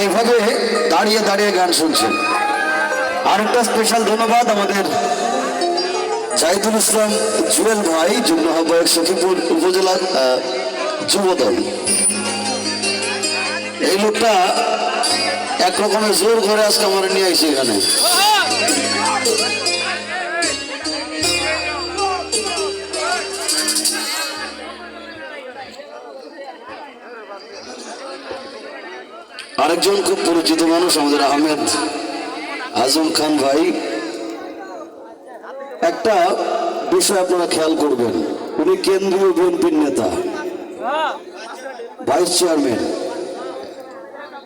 সেইভাবে দাঁড়িয়ে দাঁড়িয়ে গান শুনছেন। আরেকটা স্পেশাল ধন্যবাদ আমাদের জাহিদুল ইসলাম জুয়েল ভাই, যুগ্ম আহ্বায়ক সখীপুর উপজেলার যুবদল। এই লোকটা এক রকমের জোর করে আজকে আমার নিয়ে আইছে এখানে। আরেকজন খুব পরিচিত মানুষ আমাদের আহমেদ আজম খান ভাই। একটা বিষয় আপনারা খেয়াল করবেন, উনি কেন্দ্রীয় বিএনপির নেতা, ভাইস চেয়ারম্যান।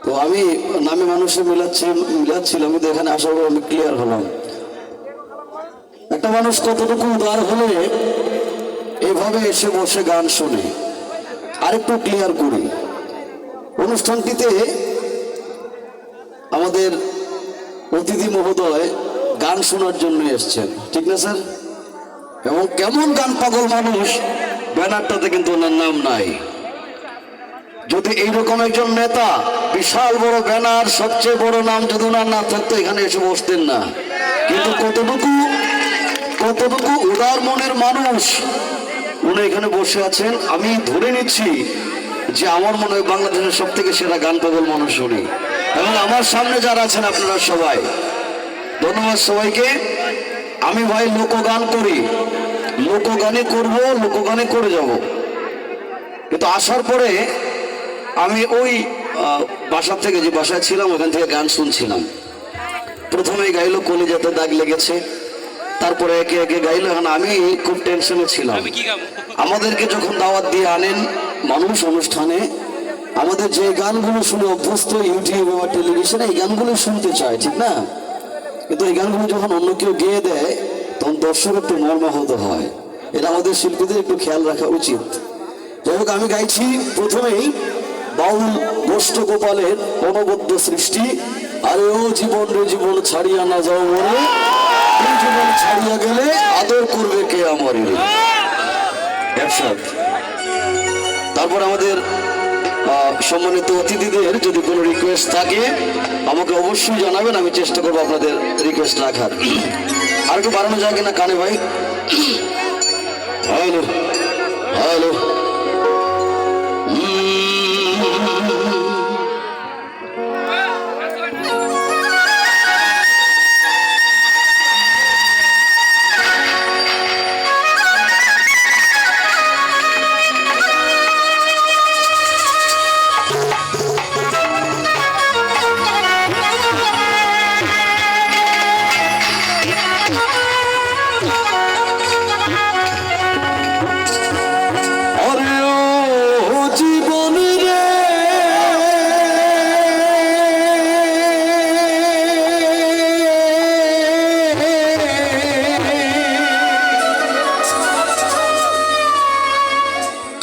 তো আমি নামে মানুষে মিলাচ্ছি মিলাচ্ছিলাম, কিন্তু এখানে আসার পর আমি ক্লিয়ার হলাম। একটা মানুষ কতটুকু উদার হলে এভাবে এসে বসে গান শোনে। আরেকটু ক্লিয়ার করি। অনুষ্ঠানটিতে আমাদের অতিথি মহোদয় গান শোনার জন্য এসছেন। ঠিক না, স্যার? এবং কেমন গান পাগল মানুষ, ব্যানারটাতে কিন্তু ওনার নাম নাই। যদি এইরকম একজন নেতা, বিশাল বড় ব্যানার, সবচেয়ে বড় নাম যদি ওনার না থাকতো, এখানে এসে বসতেন না। কিন্তু কতটুকু কতটুকু উদার মনের মানুষ উনি এখানে বসে আছেন, আমি ধরে নিচ্ছি যে আমার মনে হয় বাংলাদেশের সব থেকে সেরা গান পাগল মানুষ উনি। এবং আমার সামনে যারা আছেন আপনারা সবাই ধন্যবাদ সবাইকে। আমি ভাই লোকগান করি। লোকগানে করব লোকগানে করে যাব। কিন্তু আসার পরে আমি ওই আহ, বাসা থেকে যে বাসায় ছিলাম ওখান থেকে গান শুনছিলাম। প্রথমে গাইলো কলিজাতে দাগ লেগেছে। তারপরে একে একে গাইলো এখন আমি খুব টেনশনে ছিলাম। আমাদেরকে যখন দাওয়াত দিয়ে আনেন মানুষ অনুষ্ঠানে আমাদের যে গানগুলো শুনে অভ্যস্ত ইউটিউব বা টেলিভিশনে, এই গানগুলো শুনতে চায়, ঠিক না? কিন্তু এই গানগুলো যখন অন্য কেউ গেয়ে দেয়, তখন দর্শক একটু মর্মাহত হয়। এটা আমাদের শিল্পীদের একটু খেয়াল রাখা উচিত। যাই হোক, আমি গাইছি প্রথমেই বাউল গোষ্ঠ গোপালের অনবদ্য সৃষ্টি। আরে ও জীবন রে জীবন ছাড়িয়া না যাও এই জীবন ছাড়িয়া গেলে আদর করবে কে আমার? তারপর আমাদের সম্মানিত অতিথিদের যদি কোনো রিকোয়েস্ট থাকে, আমাকে অবশ্যই জানাবেন, আমি চেষ্টা করব আপনাদের রিকোয়েস্ট রাখার। আর একটু বাড়ানো যায় কিনা, কানে ভাই? Hello hello.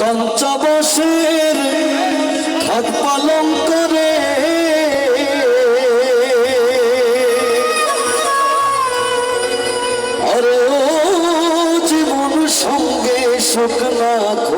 কঞ্চবসের খাত পালন করে। আরে ও জীবন সঙ্গে সুখ খড়ি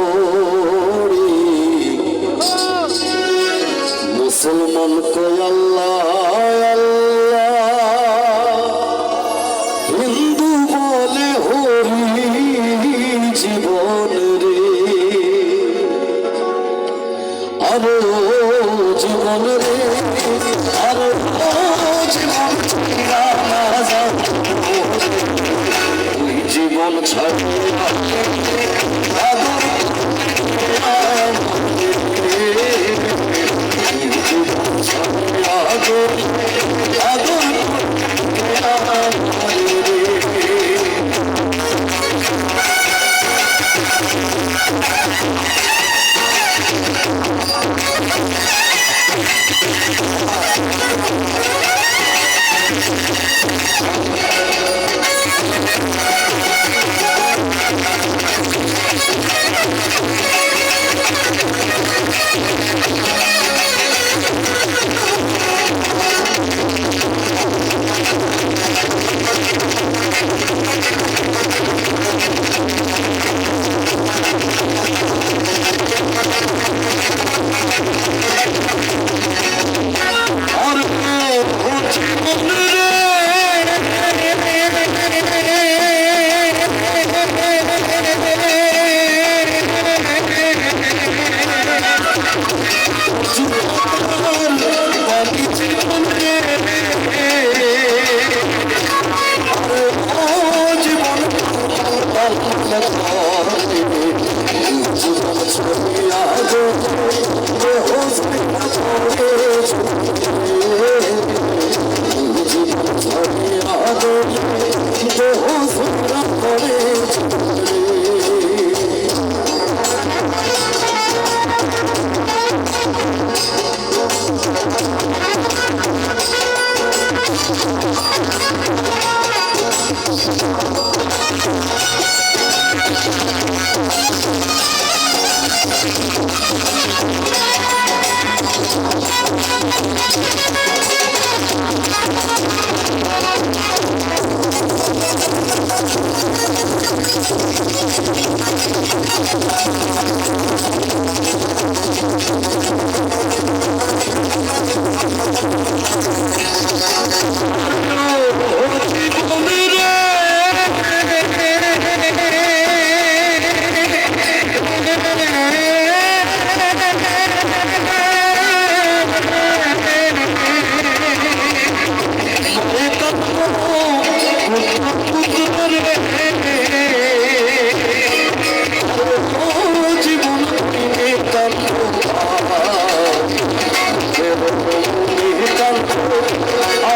জীবন ছাড়িয়া জীবন ছড়িয়া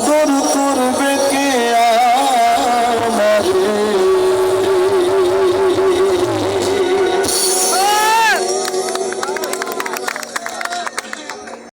করবে